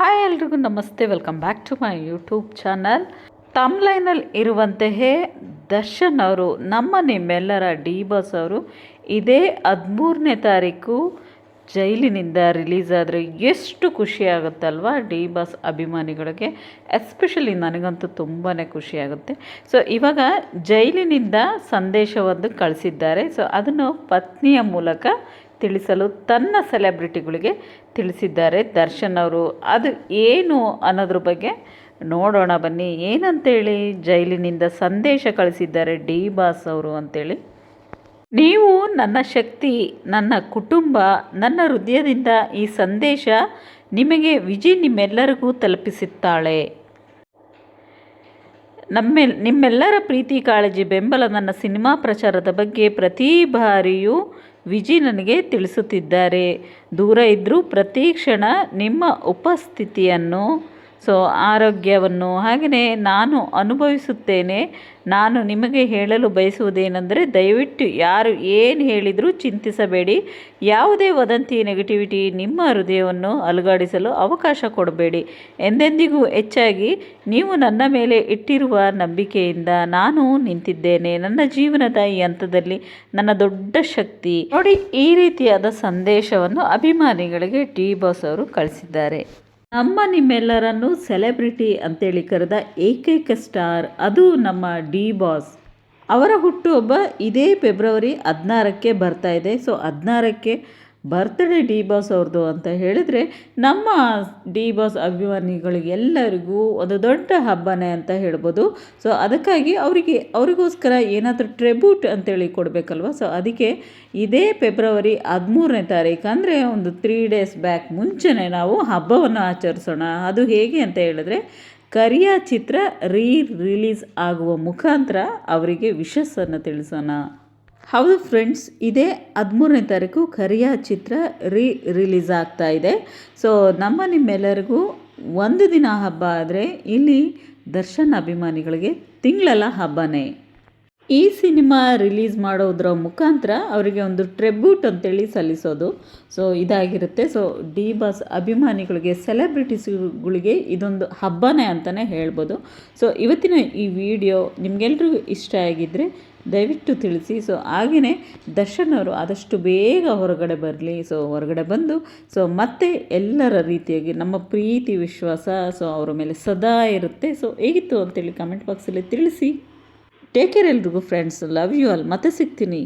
Hi ಎಲ್ರಿಗೂ ನಮಸ್ತೆ welcome back to my YouTube channel ತಮ್ಲೈನಲ್ಲಿ ಇರುವಂತೆಯೇ ದರ್ಶನ್ ಅವರು, ನಮ್ಮ ನಿಮ್ಮೆಲ್ಲರ ಡಿ ಬಾಸ್ ಅವರು, ಇದೇ ಹದಿಮೂರನೇ ತಾರೀಕು ಜೈಲಿನಿಂದ ರಿಲೀಸ್ ಆದರೆ ಎಷ್ಟು ಖುಷಿ ಆಗುತ್ತಲ್ವ ಡಿ ಬಾಸ್ ಅಭಿಮಾನಿಗಳಿಗೆ? ಎಸ್ಪೆಷಲಿ ನನಗಂತೂ ತುಂಬಾ ಖುಷಿಯಾಗುತ್ತೆ ಸೊ ಇವಾಗ ಜೈಲಿನಿಂದ ಸಂದೇಶವೊಂದು ಕಳಿಸಿದ್ದಾರೆ. ಸೊ ಅದನ್ನು ಪತ್ನಿಯ ಮೂಲಕ ತಿಳಿಸಲು ತನ್ನ ಸೆಲೆಬ್ರಿಟಿಗಳಿಗೆ ತಿಳಿಸಿದ್ದಾರೆ. ದರ್ಶನ್ ಅವರು, ಅದು ಏನು ಅನ್ನೋದ್ರ ಬಗ್ಗೆ ನೋಡೋಣ ಬನ್ನಿ. ಏನಂತೇಳಿ ಜೈಲಿನಿಂದ ಸಂದೇಶ ಕಳಿಸಿದ್ದಾರೆ ಡಿ ಬಾಸ್ ಅವರು ಅಂತೇಳಿ. ನೀವು ನನ್ನ ಶಕ್ತಿ, ನನ್ನ ಕುಟುಂಬ, ನನ್ನ ಹೃದಯದಿಂದ ಈ ಸಂದೇಶ ನಿಮಗೆ ವಿಜಿ ನಿಮ್ಮೆಲ್ಲರಿಗೂ ತಲುಪಿಸುತ್ತಾಳೆ. ನಮ್ಮೆ, ನಿಮ್ಮೆಲ್ಲರ ಪ್ರೀತಿ, ಕಾಳಜಿ, ಬೆಂಬಲ ನನ್ನ ಸಿನಿಮಾ ಪ್ರಚಾರದ ಬಗ್ಗೆ ಪ್ರತಿ ಬಾರಿಯೂ ವಿಜಿ ನನಗೆ ತಿಳಿಸುತ್ತಿದ್ದಾರೆ. ದೂರ ಇದ್ದರೂ ಪ್ರತಿ ಕ್ಷಣ ನಿಮ್ಮ ಉಪಸ್ಥಿತಿಯನ್ನು ಸೊ ಆರೋಗ್ಯವನ್ನು ಹಾಗೆಯೇ ನಾನು ಅನುಭವಿಸುತ್ತೇನೆ. ನಾನು ನಿಮಗೆ ಹೇಳಲು ಬಯಸುವುದೇನೆಂದರೆ ದಯವಿಟ್ಟು ಯಾರು ಏನು ಹೇಳಿದರೂ ಚಿಂತಿಸಬೇಡಿ. ಯಾವುದೇ ವದಂತಿ ನೆಗೆಟಿವಿಟಿ ನಿಮ್ಮ ಹೃದಯವನ್ನು ಅಲುಗಾಡಿಸಲು ಅವಕಾಶ ಕೊಡಬೇಡಿ. ಎಂದೆಂದಿಗೂ ಹೆಚ್ಚಾಗಿ ನೀವು ನನ್ನ ಮೇಲೆ ಇಟ್ಟಿರುವ ನಂಬಿಕೆಯಿಂದ ನಾನು ನಿಂತಿದ್ದೇನೆ. ನನ್ನ ಜೀವನದ ಈ ಹಂತದಲ್ಲಿ ನನ್ನ ದೊಡ್ಡ ಶಕ್ತಿ. ನೋಡಿ, ಈ ರೀತಿಯಾದ ಸಂದೇಶವನ್ನು ಅಭಿಮಾನಿಗಳಿಗೆ ಟಿ ಬಾಸ್ ಅವರು ಕಳಿಸಿದ್ದಾರೆ. ನಮ್ಮ ನಿಮ್ಮೆಲ್ಲರನ್ನು ಸೆಲೆಬ್ರಿಟಿ ಅಂತೇಳಿ ಕರೆದ ಏಕೈಕ ಸ್ಟಾರ್, ಅದು ನಮ್ಮ ಡಿ ಬಾಸ್. ಅವರ ಹುಟ್ಟುಹಬ್ಬ ಇದೇ ಫೆಬ್ರವರಿ ಹದಿನಾರಕ್ಕೆ ಬರ್ತಾ ಇದೆ. ಸೊ, ಹದಿನಾರಕ್ಕೆ ಬರ್ತ್ಡೇ ಡಿ ಬಾಸ್ ಅವ್ರದ್ದು ಅಂತ ಹೇಳಿದರೆ ನಮ್ಮ ಡಿ ಬಾಸ್ ಅಭಿಮಾನಿಗಳಿಗೆಲ್ಲರಿಗೂ ಒಂದು ದೊಡ್ಡ ಹಬ್ಬನೇ ಅಂತ ಹೇಳ್ಬೋದು. ಸೊ ಅದಕ್ಕಾಗಿ ಅವರಿಗೆ, ಅವರಿಗೋಸ್ಕರ ಏನಾದರೂ ಟ್ರೆಬ್ಯೂಟ್ ಅಂತೇಳಿ ಕೊಡಬೇಕಲ್ವ? ಸೊ ಅದಕ್ಕೆ ಇದೇ ಫೆಬ್ರವರಿ ಹದಿಮೂರನೇ ತಾರೀಕು ಅಂದರೆ ಒಂದು ತ್ರೀ ಡೇಸ್ ಬ್ಯಾಕ್ ಮುಂಚೆನೇ ನಾವು ಹಬ್ಬವನ್ನು ಆಚರಿಸೋಣ. ಅದು ಹೇಗೆ ಅಂತ ಹೇಳಿದ್ರೆ ಕರಿಯ ಚಿತ್ರ ರೀ ರಿಲೀಸ್ ಆಗುವ ಮುಖಾಂತರ ಅವರಿಗೆ ವಿಶಸ್ಸನ್ನು ತಿಳಿಸೋಣ. ಹೌದು ಫ್ರೆಂಡ್ಸ್, ಇದೇ ಹದಿಮೂರನೇ ತಾರೀಕು ಕರಿಯ ಚಿತ್ರ ರೀ ರಿಲೀಸ್ ಆಗ್ತಾ ಇದೆ. ಸೊ ನಮ್ಮ ನಿಮ್ಮೆಲ್ಲರಿಗೂ ಒಂದು ದಿನ ಹಬ್ಬ ಆದರೆ ಇಲ್ಲಿ ದರ್ಶನ್ ಅಭಿಮಾನಿಗಳಿಗೆ ತಿಂಗಳೆಲ್ಲ ಹಬ್ಬನೇ. ಈ ಸಿನಿಮಾ ರಿಲೀಸ್ ಮಾಡೋದ್ರ ಮುಖಾಂತರ ಅವರಿಗೆ ಒಂದು ಟ್ರೆಬ್ಯೂಟ್ ಅಂತೇಳಿ ಸಲ್ಲಿಸೋದು. ಸೊ ಇದಾಗಿರುತ್ತೆ. ಸೊ ಡಿ ಬಾಸ್ ಅಭಿಮಾನಿಗಳಿಗೆ ಸೆಲೆಬ್ರಿಟೀಸ್ಗಳಿಗೆ ಇದೊಂದು ಹಬ್ಬನೇ ಅಂತಲೇ ಹೇಳ್ಬೋದು. ಸೊ ಇವತ್ತಿನ ಈ ವಿಡಿಯೋ ನಿಮಗೆಲ್ರಿಗೂ ಇಷ್ಟ ಆಗಿದ್ದರೆ ದಯವಿಟ್ಟು ತಿಳಿಸಿ. ಸೊ ಹಾಗೆಯೇ ದರ್ಶನ್ ಅವರು ಆದಷ್ಟು ಬೇಗ ಹೊರಗಡೆ ಬರಲಿ. ಸೊ ಹೊರಗಡೆ ಬಂದು ಸೊ ಮತ್ತೆ ಎಲ್ಲರ ರೀತಿಯಾಗಿ ನಮ್ಮ ಪ್ರೀತಿ, ವಿಶ್ವಾಸ ಸೊ ಅವರ ಮೇಲೆ ಸದಾ ಇರುತ್ತೆ. ಸೊ ಹೇಗಿತ್ತು ಅಂತೇಳಿ ಕಮೆಂಟ್ ಬಾಕ್ಸಲ್ಲಿ ತಿಳಿಸಿ. ಟೇಕ್ ಕೇರ್ ಎಲ್ರಿಗೂ ಫ್ರೆಂಡ್ಸ್ ಲವ್ ಯು ಆಲ್ ಮತ್ತೆ ಸಿಗ್ತೀನಿ.